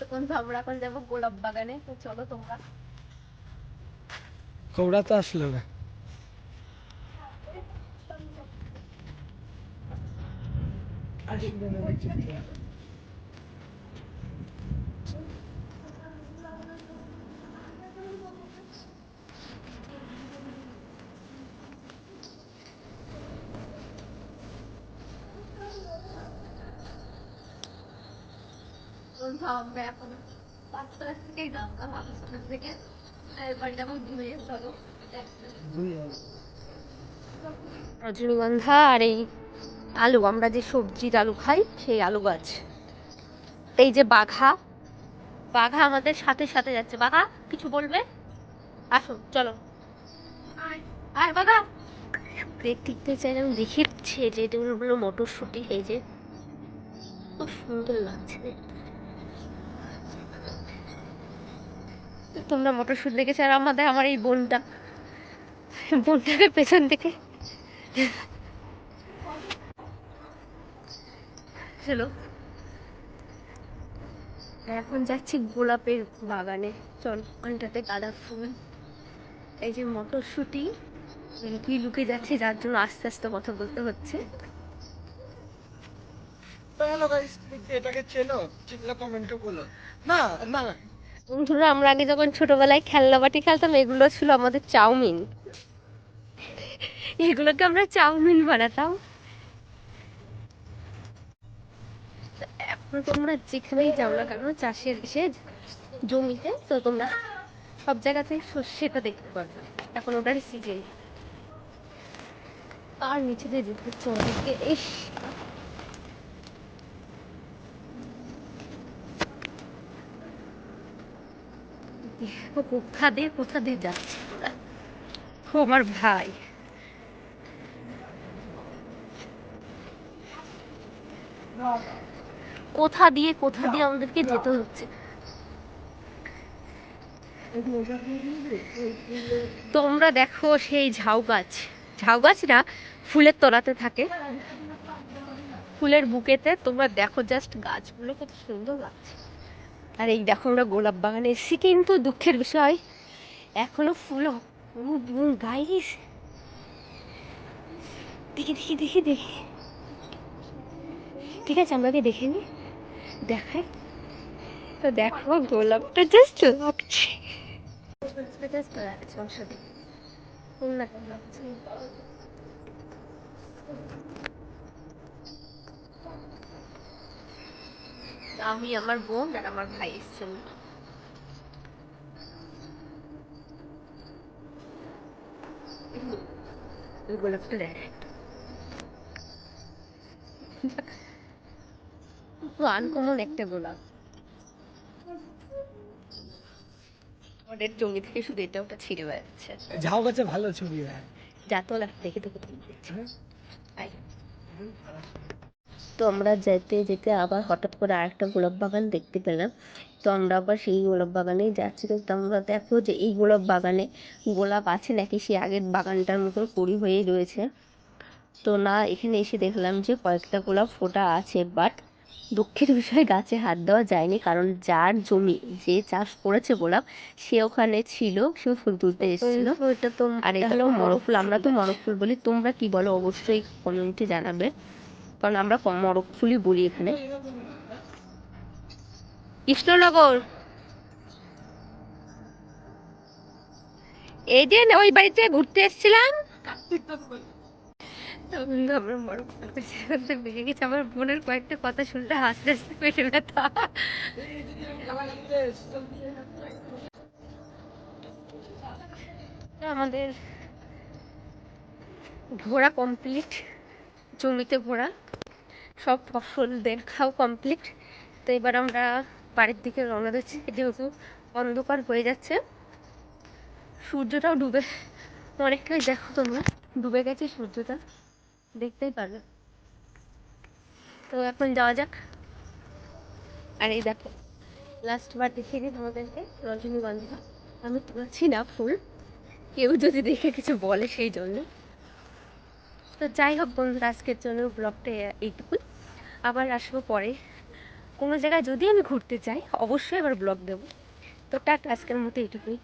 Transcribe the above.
তো কিন্তু আমরা এখন যাব গোলাপ বাগানে তো চলো তোমরা কৌড়া তো আসলো না আসবে না এখন থেকেই থেকে চলো রজনীগন্ধা আর এই আলু আমরা যে সবজির আলু খাই সেই আলু গাছ। এই যে বাঘা বাঘা আমাদের সাথে সাথে যাচ্ছে। বাঘা কিছু বলবে? আসো চলো। আয় বাঘা। দেখতে চাইলাম দেখিচ্ছে যে এটা হলো মটরশুটি এই যে। খুব সুন্দর লাগছে দেখতে। তোমরা মটরশুটি দেখেছ আর আমাদের আমার এই বোনটা। বোনটাকে পেছন থেকে হ্যালো এখন যাচ্ছি গোলাপের বাগানে। চল ওখানটাতে গাঁদা ফুল। এই যে মটরশুঁটি লুকিয়ে লুকিয়ে যাচ্ছে যার জন্য আস্তে আস্তে কথা বলতে হচ্ছে। এটাকে চেনো? চিনলে কমেন্টে বলো। না না। বন্ধুরা, আমরা আগে যখন ছোটবেলায় খেলনা বাটি খেলতাম, এগুলো ছিল আমাদের চাউমিন। এগুলোকে আমরা চাউমিন বানাতাম। এখন তোমরা যেখানেই যাও না কেন, চাষের এসে জমিতে, তো তোমরা সব জায়গাতে সর্ষেটা দেখতে পারবে এখন ওটার সিজন। আর নিচে দিয়ে যেতে ওদেরকে ইস! ও কোথা দিয়ে কোথা দিয়ে যাচ্ছে? ওরা ও আমার ভাই। কোথা দিয়ে কোথা দিয়ে আমাদেরকে যেতে হচ্ছে? তোমরা দেখো সেই ঝাউ গাছ। ঝাউ গাছ না, ফুলের তলাতে থাকে। ফুলের বুকেতে তোমরা দেখো জাস্ট গাছগুলো কত সুন্দর লাগছে। আর এই দেখো আমরা গোলাপ বাগানে এসেছি, কিন্তু দুঃখের বিষয়, এখনও ফুল গাইস দেখি দেখি দেখি দেখি। ঠিক আছে, আমরা কি দেখে নি দেখাই। তো দেখো, গোলাপটা জাস্ট লাগছে। জাস্ট লাগছে। আমি আমার বোন আর আমার ভাই এসেছিল এই গোলাপটা দেখ। আনকমন একটা গোলাপ। ওদের জমি থেকে শুধু এটা ওটা ছিঁড়ে বেড়াচ্ছে। ঝাউ গাছে ভালো ছবি হয়। যা তো দেখে তো হ্যাঁ? তো আমরা যেতে যেতে আবার হঠাৎ করে আরেকটা গোলাপ বাগান দেখতে পেলাম। তো আমরা আবার সেই গোলাপ বাগানেই যাচ্ছি। তো আমরা দেখো যে এই গোলাপ বাগানে গোলাপ আছে নাকি সেই আগের বাগানটার মতো পরি হয়েই রয়েছে। তো না এখানে এসে দেখলাম যে কয়েকটা গোলাপ ফোটা আছে বাট দুঃখের বিষয় গাছে হাত দেওয়া যায়নি কারণ যার জমি যে চাষ করেছে গোলাপ সে ওখানে ছিল সে ফুল তুলতে এসেছিল। আর এটা হলো মরক ফুল আমরা তো মরক ফুল বলি তোমরা কি বলো? অবশ্যই কমেন্টে জানাবে। কারণ আমরা ক- মরক ফুলই বলি এখানে। কৃষ্ণনগর। এই যে ওই বাড়িতে ঘুরতে এসেছিলাম। আমরা কয়েকটা কথা আমাদের ঘোরা কমপ্লিট জমিতে ঘোরা সব ফসল দেখাও কমপ্লিট তো এবার আমরা বাড়ির দিকে রওনা দিচ্ছি। যেহেতু অন্ধকার হয়ে যাচ্ছে, সূর্যটাও ডুবে। অনেকটাই দেখো তোমরা, ডুবে গেছে সূর্যটা। দেখতেই পারবে। তো এখন যাওয়া যাক। আর এই দেখো লাস্ট বার দেখিয়ে দিই তোমাদেরকে, রজনীগন্ধা। আমি তুলছি না ফুল। কেউ যদি দেখে কিছু বলে সেই জন্য। তো যাই হোক বন্ধুরা, আজকের জন্য ব্লগটা এইটুকুই। আবার আসব পরে। কোনো জায়গায় যদি আমি ঘুরতে যাই, অবশ্যই আবার ব্লগ দেবো। তো টাটা, আজকের মতো এইটুকুই।